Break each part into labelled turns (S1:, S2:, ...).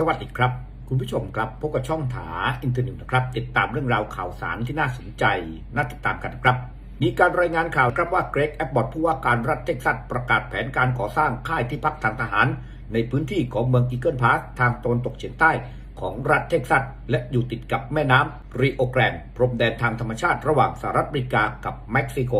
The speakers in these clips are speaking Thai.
S1: สวัสดีครับ คุณผู้ชมครับพบกับช่องถาอินเทอร์เน็ตนะครับ ติดตามเรื่องราวข่าวสารที่น่าสนใจน่าติดตามกันนะครับ มีการรายงานข่าวครับว่าเกรกแอบบอตผู้ว่าการรัฐเท็กซัสประกาศแผนการก่อสร้างค่ายที่พักทางทหาร ในพื้นที่ของเมืองอีเกิลพาสทางตะวันตกเฉียงใต้ของรัฐเท็กซัสและอยู่ติดกับแม่น้ำริโอแกรนพรมแดนทางธรรมชาติระหว่างสหรัฐอเมริกากับเม็กซิโก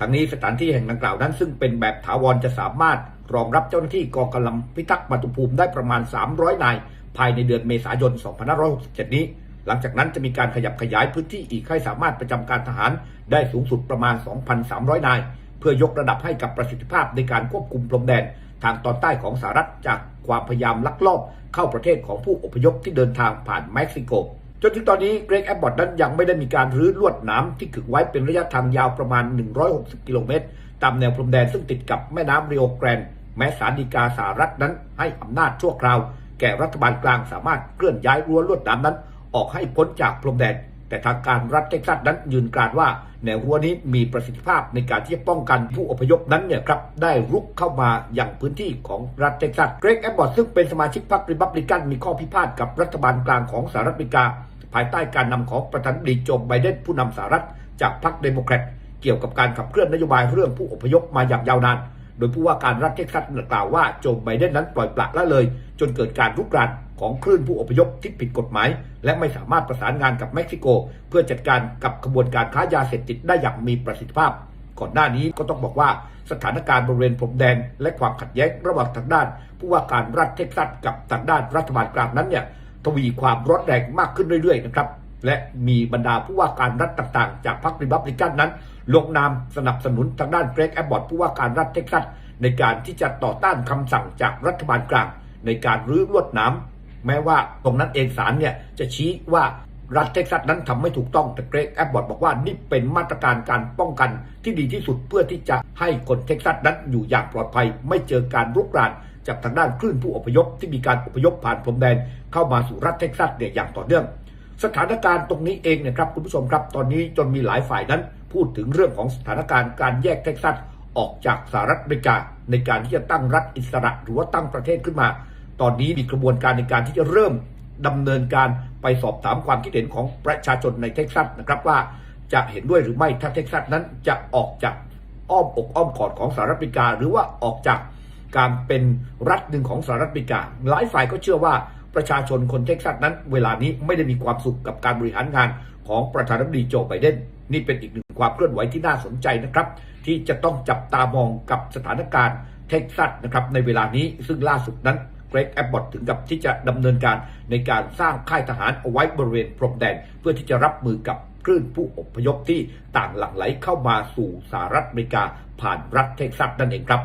S1: ทั้งนี้สถานที่แห่งดังกล่าวนั้นซึ่งเป็นแบบถาวรจะสามารถ รองรับเจ้าหน้าที่กองกำลังพิทักษ์มาตุภูมิได้ประมาณ 300 นาย ภายในเดือนเมษายน 2567 นี้ หลังจากนั้นจะมีการขยับขยายพื้นที่อีกให้สามารถประจำการทหารได้สูงสุดประมาณ 2,300 นาย เพื่อยกระดับให้กับประสิทธิภาพในการควบคุมพรมแดน ทางตอนใต้ของสหรัฐจากความพยายามลักลอบเข้าประเทศของผู้อพยพที่เดินทางผ่านเม็กซิโก นถึงตอนนี้เกรกแอบบอตนั้นยังไม่ได้มีการรื้อลวดหนาที่ขึงไว้เป็นระยะทางยาวประมาณ 160 กิโลเมตร ตามแนวพรมแดนซึ่งติดกับแม่น้ำริโอแกรนแม้สารดีกาสหรัฐนั้นให้อำนาจชั่วคราว แก่รัฐบาลกลางสามารถเคลื่อนย้ายรั้วลวดนามนั้น ออกให้พ้นจากพรมแดน แต่ทางการรัฐเท็กซัสนั้นยืนกรานว่าแนวรั้วนี้มีประสิทธิภาพในการที่จะป้องกันผู้อพยพนั้นเนี่ยครับได้รุกเข้ามาอย่างพื้นที่ของรัฐเท็กซัสเกรกแอบบอตซึ่งเป็นสมาชิกพรรคริพับลิกันมีข้อพิพาทกับรัฐบาลกลางของสหรัฐอเมริกา ภายใต้การนำของประธานาธิบดีโจไบเดนผู้นำสหรัฐจากพรรคเดโมแครตเกี่ยวกับการขับเคลื่อนนโยบายเรื่องผู้อพยพมาอย่างยาวนาน โดยผู้ว่าการรัฐเท็กซัสกล่าวว่าโจไบเดนนั้นปล่อยปละละเลย จนเกิดการรุกรานของคลื่นผู้อพยพที่ผิดกฎหมาย และไม่สามารถประสานงานกับเม็กซิโก เพื่อจัดการกับขบวนการค้ายาเสพติดได้อย่างมีประสิทธิภาพ ก่อนหน้านี้ก็ต้องบอกว่าสถานการณ์บริเวณพรมแดน และความขัดแย้งระหว่างทางด้าน ผู้ว่าการรัฐเท็กซัสกับทางด้านรัฐบาลกลางนั้นเนี่ย ทวีความร้อนแรงมากขึ้นเรื่อยๆนะครับและมีบรรดาผู้ว่าการรัฐต่างๆ จากพรรคริพับลิกันนั้น ลงนามสนับสนุนทางด้านเกรกแอบบอตผู้ว่าการรัฐเท็กซัสในการที่จะต่อต้านคำสั่งจากรัฐบาลกลาง ในการรื้อลวดหนาแม้ว่าตรงนั้นเองศาลเนี่ยจะชี้ว่ารัฐเท็กซัสนั้นทำไม่ถูกต้องแต่เกรกแอบบอตบอกว่านี่เป็นมาตรการการป้องกันที่ดีที่สุดเพื่อที่จะให้คนเท็กซัสนั้นอยู่อย่างปลอดภัย ไม่เจอการรุกราน จากทางด้านคลื่นผู้อพยพที่มีการอพยพผ่านพรมแดนเข้ามาสู่รัฐเท็กซัสเนี่ยอย่างต่อเนื่อง สถานการณ์ตรงนี้เองเนี่ยครับคุณผู้ชมครับตอนนี้จนมีหลายฝ่ายนั้น พูดถึงเรื่องของสถานการณ์การแยกเท็กซัสออกจากสหรัฐอเมริกา ในการที่จะตั้งรัฐอิสระหรือว่าตั้งประเทศขึ้นมา ตอนนี้มีกระบวนการในการที่จะเริ่มดำเนินการไปสอบถามความคิดเห็นของประชาชนในเท็กซัสนะครับว่าจะเห็นด้วยหรือไม่ถ้าเท็กซัสนั้นจะออกจากอ้อมอกอ้อมกอดของสหรัฐอเมริกา หรือว่าออกจาก การเป็นรัฐหนึ่งของสหรัฐอเมริกา หลายฝ่ายก็เชื่อว่าประชาชนคนเท็กซัสนั้น เวลานี้ไม่ได้มีความสุขกับการบริหารงานของประธานาธิบดีโจไบเดนนี่เป็นอีกหนึ่งความเคลื่อนไหวที่น่าสนใจนะครับ ที่จะต้องจับตามองกับสถานการณ์เท็กซัสนะครับในเวลานี้ซึ่งล่าสุดนั้นเกรกแอบบอตถึงกับที่จะดำเนินการในการสร้างค่ายทหารเอาไว้บริเวณพรมแดน เพื่อที่จะรับมือกับคลื่นผู้อพยพที่ต่างหลั่งไหลเข้ามาสู่สหรัฐอเมริกาผ่านรัฐเท็กซัสนั่นเองครับ